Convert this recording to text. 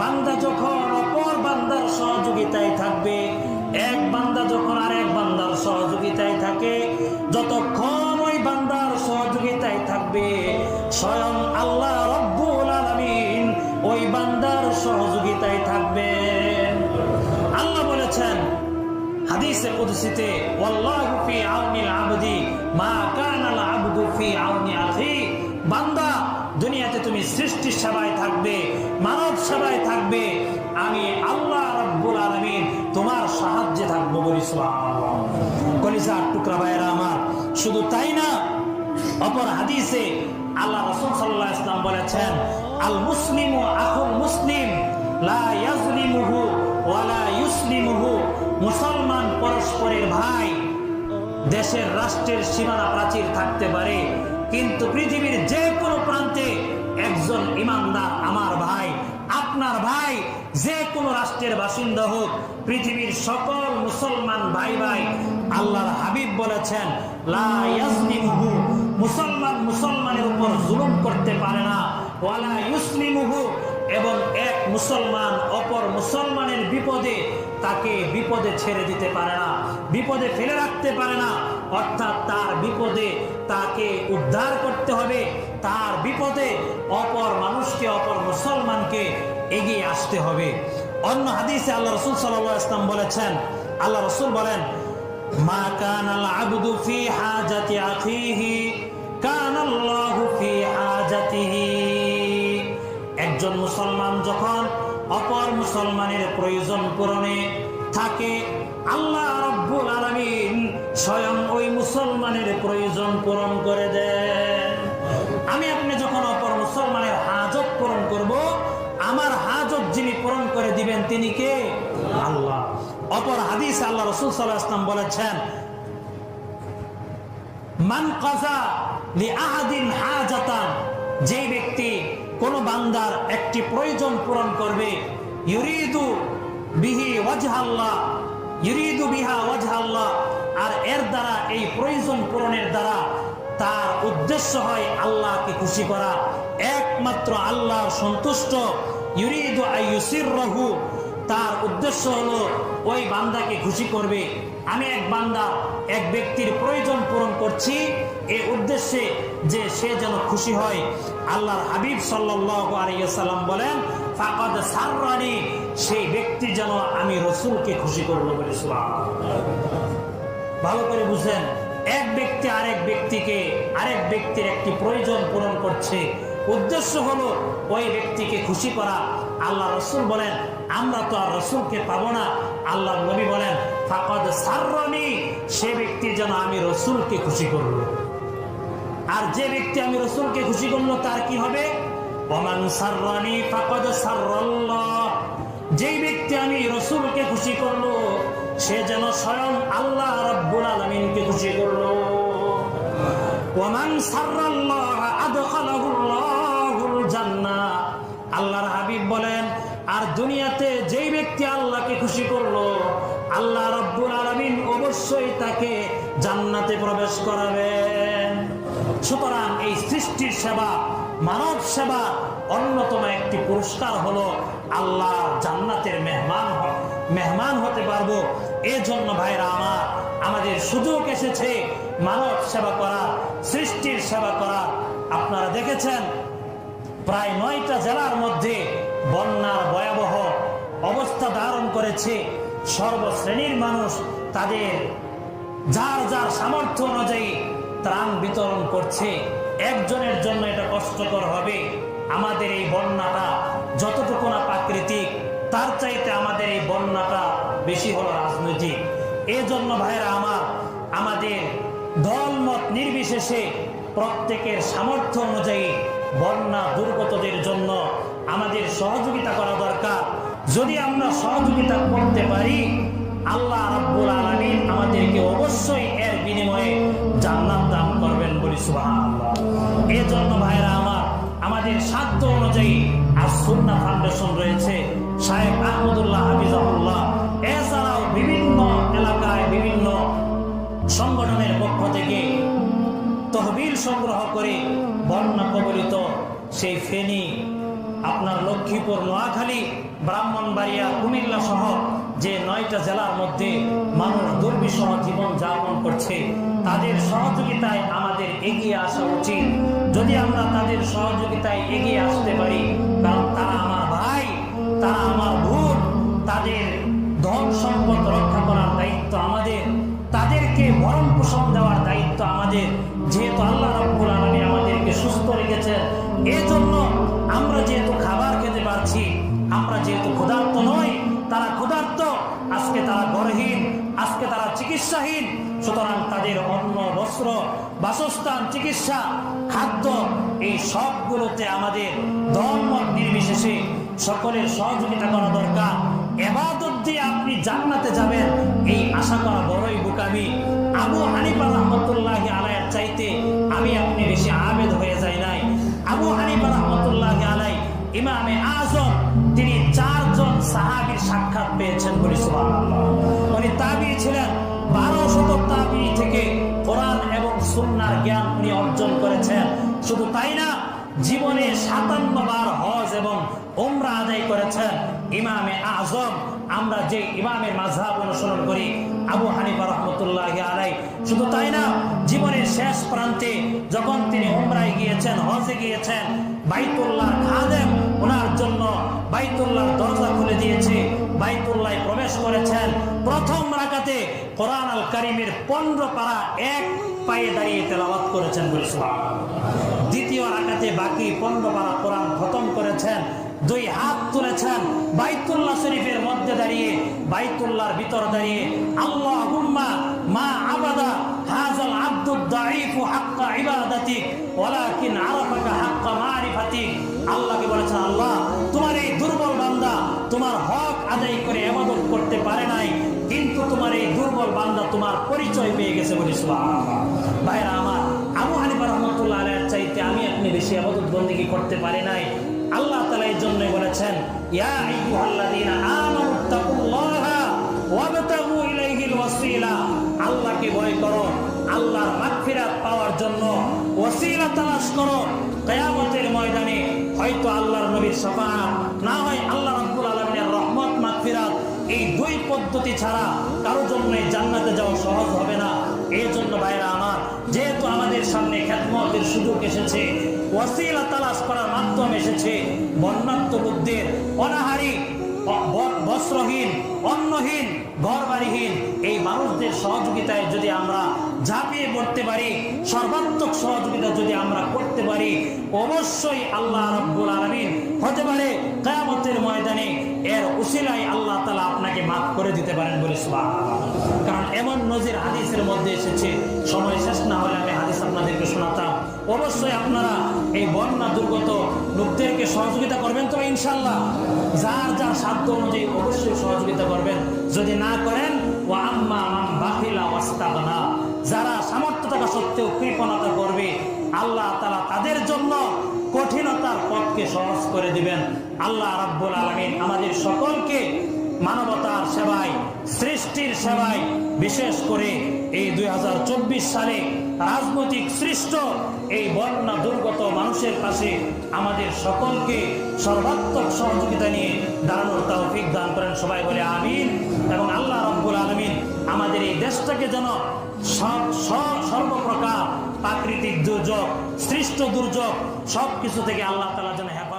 বান্দা যখন অপর বান্দার সহযোগিতায় থাকবে, এক বান্দা যখন আর এক বান্দার সহযোগিতায় থাকে, যতক্ষণ ওই বান্দার সহযোগিতায় থাকবে, স্বয়ং আল্লাহ রব্বুল আলামিন ওই বান্দার সহযোগিতায় থাকবেন আল্লাহ বলেছেন হাদিসে কুদসিতে, ওয়াল্লাহু ফি আউনিল আবদি মা কানাল আবদু ফি আউনি আখি বান্দা, দুনিয়াতে তুমি সৃষ্টির সেবায় থাকবে, মানব সেবায় থাকবে, আমি আল্লাহ রাব্বুল আলামিন তোমার সাহায্যে থাকব বলি সুবহানাল্লাহ। টুকরা ভাইরা আমার, শুধু তাই না, অপর হাদিসে আল্লাহ রাসূল সাল্লাল্লাহু ইসলাম বলেছেন, আল মুসলিমু আখুল মুসলিম মুসলমান পরস্পরের ভাই দেশের রাষ্ট্রের সীমানা প্রাচীর থাকতে পারে, কিন্তু পৃথিবীর যে কোনো প্রান্তে একজন ইমানদার আমার ভাই আপনার ভাই যে কোনো রাষ্ট্রের বাসিন্দা হোক, পৃথিবীর সকল মুসলমান ভাই ভাই আল্লাহর হাবিব বলেছেন মুসলমান মুসলমানের উপর জুলুম করতে পারে না। ওয়ালা ইউসলিমুহু এবং এক মুসলমান অপর মুসলমানের বিপদে তাকে বিপদে ছেড়ে দিতে পারে না, বিপদে ফেলে রাখতে পারে না। অর্থাৎ তার বিপদে তাকে উদ্ধার করতে হবে। তার বিপদে অপর মানুষকে, অপর মুসলমানকে এগিয়ে আসতে হবে। অন্য হাদিসে আল্লাহ রসুল সাল্লাহ ইসলাম বলেছেন, আল্লাহ রসুল বলেন, মা কান আল আবদু ফি হাজাতি আখিহি কান আল্লাহু ফি হাজাতিহি। একজন মুসলমান যখন অপর মুসলমানের প্রয়োজন পূরণে থাকে, আল্লাহ রব্বুল আলামিন স্বয়ং ওই মুসলমানের প্রয়োজন পূরণ করে দেন। আমি আপনি যখন অপর অপর হাদিস আল্লাহ রসুল সাল্লাহ বলেছেন যে ব্যক্তি কোন বান্দার একটি প্রয়োজন পূরণ করবে, ইউরিদু বিহি ওয়াজহাল্লাহ ইউরিদু বিহা ওয়াজহাল্লাহ আর এর দ্বারা, এই প্রয়োজন পূরণের দ্বারা তার উদ্দেশ্য হয় আল্লাহকে খুশি করা। একমাত্র আল্লাহ সন্তুষ্ট, ইউরিদু আইয়ুসির রহু তার উদ্দেশ্য হলো, ওই বান্দাকে খুশি করবে। আমি এক বান্দা, এক ব্যক্তির প্রয়োজন পূরণ করছি। এ উদ্দেশ্যে যে সে যেন খুশি হয়, আল্লাহর হাবিব সাল্লাম বলেন, ফাকাদ সাররানি সেই ব্যক্তি যেন আমি রসুলকে খুশি করব বলে ভালো করে বুঝলেন, এক ব্যক্তি আরেক ব্যক্তিকে, আরেক ব্যক্তির একটি প্রয়োজন পূরণ করছে। উদ্দেশ্য হলো, ওই ব্যক্তিকে খুশি করা। আল্লাহ রসুল বলেন, আমরা তো আর রসুলকে পাবো না। আল্লাহ নবী বলেন, ফাকদ সাররানি, সে ব্যক্তি যেন আমি রসুলকে খুশি করব আর যে ব্যক্তি আমি রসুলকে খুশি করল, তার কি হবে? ওমান সাররানি, ফাকদ সাররাল্লাহ। যেই ব্যক্তি আমি রসুলকে খুশি করল, সে যেন স্বয়ং আল্লাহ রব্বুল আলমিনকে খুশি করল। ওমান সাররাল্লাহ, আদখালাহুল্লাহুল জান্নাহ। আল্লাহর হাবিব বলেন জান্নাতে প্রবেশ করাবেন। সুতরাং এই সৃষ্টির সেবা, মানব সেবা অন্যতম একটি পুরস্কার হলো আল্লাহ জান্নাতের মেহমান মেহমান হতে পারব। এজন্য ভাইরা আমার, আমাদের সুযোগ এসেছে মানব সেবা করা, সৃষ্টির সেবা করা। আপনারা দেখেছেন, প্রায় নয়টা জেলার মধ্যে বন্যার ভয়াবহ অবস্থা ধারণ করেছে। সর্বশ্রেণীর মানুষ তাদের যার যার সামর্থ্য অনুযায়ী ত্রাণ বিতরণ করছে, একজনের জন্য এটা কষ্টকর হবে। আমাদের এই বন্যাটা যতটুকু না প্রাকৃতিক, তার চাইতে আমাদের এই বন্যাটা বেশি হলো রাজনৈতিক। এজন্য ভাইরা আমার, আমাদের দলমত নির্বিশেষে প্রত্যেকের সামর্থ্য অনুযায়ী বন্যা দুর্গতদের জন্য আমাদের সহযোগিতা করা দরকার। যদি আমরা সহযোগিতা করতে পারি আল্লাহ রাব্বুল আলামিন আমাদেরকে অবশ্যই এর বিনিময়ে জান্নাত দান করবেন বলি সুবহানাল্লাহ। এজন্য ভাইরা আমার, আমাদের সাধ্য অনুযায়ী আর সুন্নাহ ফাউন্ডেশন রয়েছে। শায়েখ আহমদুল্লাহ হাফিজাহুল্লাহ, এছাড়াও বিভিন্ন এলাকায় বিভিন্ন সংগঠনের পক্ষ থেকে তহবিল সংগ্রহ করে বন্যা কবলিত সেই ফেনী, আপনার লক্ষ্মীপুর, নোয়াখালী, ব্রাহ্মণবাড়িয়া, কুমিল্লা সহ যে নয়টা জেলার মধ্যে মানুষ দুর্বিষহ জীবন যাপন করছে, তাদের সহযোগিতায় আমাদের এগিয়ে আসা উচিত। যদি আমরা তাদের সহযোগিতায় এগিয়ে আসতে পারি, কারণ তারা আমার ভাই, তারা আমার বোন, তাদের ধন সম্পদ রক্ষা করার দায়িত্ব আমাদের, তাদেরকে ভরণ পোষণ দেওয়ার দায়িত্ব আমাদের। যেহেতু আল্লাহ রব্বুল আলমী আমাদেরকে সুস্থ রেখেছেন, এজন্য আমরা যেহেতু খাবার খেতে পারছি, আমরা যেহেতু ক্ষুধার্ত আজকে তারা চিকিৎসাহীন। সুতরাং তাদের অন্ন, বস্ত্র, বাসস্থান, চিকিৎসা, খাদ্য, এই সবগুলোতে আমাদের ধর্ম নির্বিশেষে সকলের সহযোগিতা করা দরকার। এবাদত দিয়ে আপনি জান্নাতে যাবেন, এই আশা করা বড়ই আবু হানিফা রহমতুল্লাহ চাইতে আমি আপনি বেশি আবেদ হয়ে যাই নাই। আবু হানিফা রহমতুল্লাহ আলাই ইমামে আজম, তিনি চারজন সাহাবীর সাক্ষাৎ পেয়েছেন বলে তাবি ছিলেন বারো শত তাবি থেকে কোরআন এবং সুন্নার জ্ঞান উনি অর্জন করেছেন। শুধু তাই না, জীবনে সাতান্ন বার হজ এবং ওমরা আদায় করেছেন ইমামে আজম। আমরা যে ইমামের মাঝহাব অনুসরণ করি, আবু হানিফা রহমতুল্লাহ আলাই শুধু তাই না, জীবনের শেষ প্রান্তে যখন তিনি ওমরায় গিয়েছেন, হজে গিয়েছেন, বাইতুল্লাহ খাদেম ওনার জন্য বাইতুল্লাহ দরজা খুলে দিয়েছে। বাইতুল্লাহ প্রবেশ করেছেন। প্রথম রাকাতে কোরআন আল কারিমের পনেরো পারা এক পায়ে দাঁড়িয়ে তেলাওয়াত করেছেন বলে দ্বিতীয় রাকাতে বাকি পনেরো পারা কোরআন খতম করেছেন, দুই হাত তুলেছেন, বাইতুল্লাহ শরীফের মধ্যে দাঁড়িয়ে, বাইতুল্লাহর ভিতর দাঁড়িয়ে আল্লাহ মা আবাদা হাজাল আব্দুদ দাঈফু হাক্কা ইবাদাতিক, ওয়ালাকিন আরাফাকা হাক্কা মারিফাতিক। আল্লাহকে বলেছেন, আল্লাহ, তোমার এই দুর্বল বান্দা তোমার আদায় করে এবাদত করতে পারে নাই, কিন্তু তোমার এই দুর্বল বান্দা তোমার পরিচয় পেয়ে গেছে বলিস ভাইরা, আমার আবু হানিফা রহমতুল্লাহ আলাইয়ের চাইতে আমি আপনি বেশি আমাদত বন্দিকে করতে পারি নাই। আল্লাহ তালা এই জন্যই বলেছেন, ইয়া আল্লাহকে ভয় করো, আল্লাহর মাগফিরাত পাওয়ার জন্য ওসিলা তালাশ করো। কেয়ামতের ময়দানে হয়তো আল্লাহর নবীর সাফা না হয় আল্লাহ মাগফিরাত এই দুই পদ্ধতি ছাড়া কারও জন্যই জান্নাতে যাওয়া সহজ হবে না। এই জন্য ভাইরা আমার, যেহেতু আমাদের সামনে খ্যাতমতের সুযোগ এসেছে, ওয়াসিলা তালাশ করার মাধ্যম এসেছে বন্যাত্ম বুদ্ধের অনাহারি বস্ত্রহীন, অন্নহীন ঘর বাড়িহীন এই মানুষদের সহযোগিতায় যদি আমরা ঝাঁপিয়ে পড়তে পারি, সর্বাত্মক সহযোগিতা যদি আমরা করতে পারি, অবশ্যই আল্লাহ রব্বুল আলমিন হতে পারে কেয়ামতের ময়দানে এর উসিলায় আল্লাহ তালা আপনাকে মাফ করে দিতে পারেন বলে সুবহানাল্লাহ। কারণ এমন নজির হাদিসের মধ্যে এসেছে, সময় শেষ না হলে আমি হাদিস আপনাদেরকে শোনাতাম। অবশ্যই আপনারা এই বন্যা দুর্গত লোকদেরকে সহযোগিতা করবেন তো ইনশাল্লাহ যার যার সাধ্য অনুযায়ী অবশ্যই সহযোগিতা করবেন। যদি না করেন ও আম্মা আম বাকিলা ওয়াস্তাগনা। যারা সামর্থ্য থাকা সত্ত্বেও কৃপণতা করবে, আল্লাহ তালা তাদের জন্য কঠিনতার পথকে সহজ করে দিবেন। আল্লাহ রাব্বুল আলমিন আমাদের সকলকে মানবতার সেবায়, সৃষ্টির সেবায় বিশেষ করে এই দুই হাজার চব্বিশ সালে রাজনৈতিক সৃষ্ট এই বন্যা দুর্গত মানুষের পাশে আমাদের সকলকে সর্বাত্মক সহযোগিতা নিয়ে দাঁড়ানোর তৌফিক দান করেন সবাই বলে আমিন। এবং আল্লাহ রব্বুল আলমিন আমাদের এই দেশটাকে যেন সব- সর্বপ্রকার প্রাকৃতিক দুর্যোগ সৃষ্ট দুর্যোগ সব কিছু থেকে আল্লাহ তালা যেন হেফাজত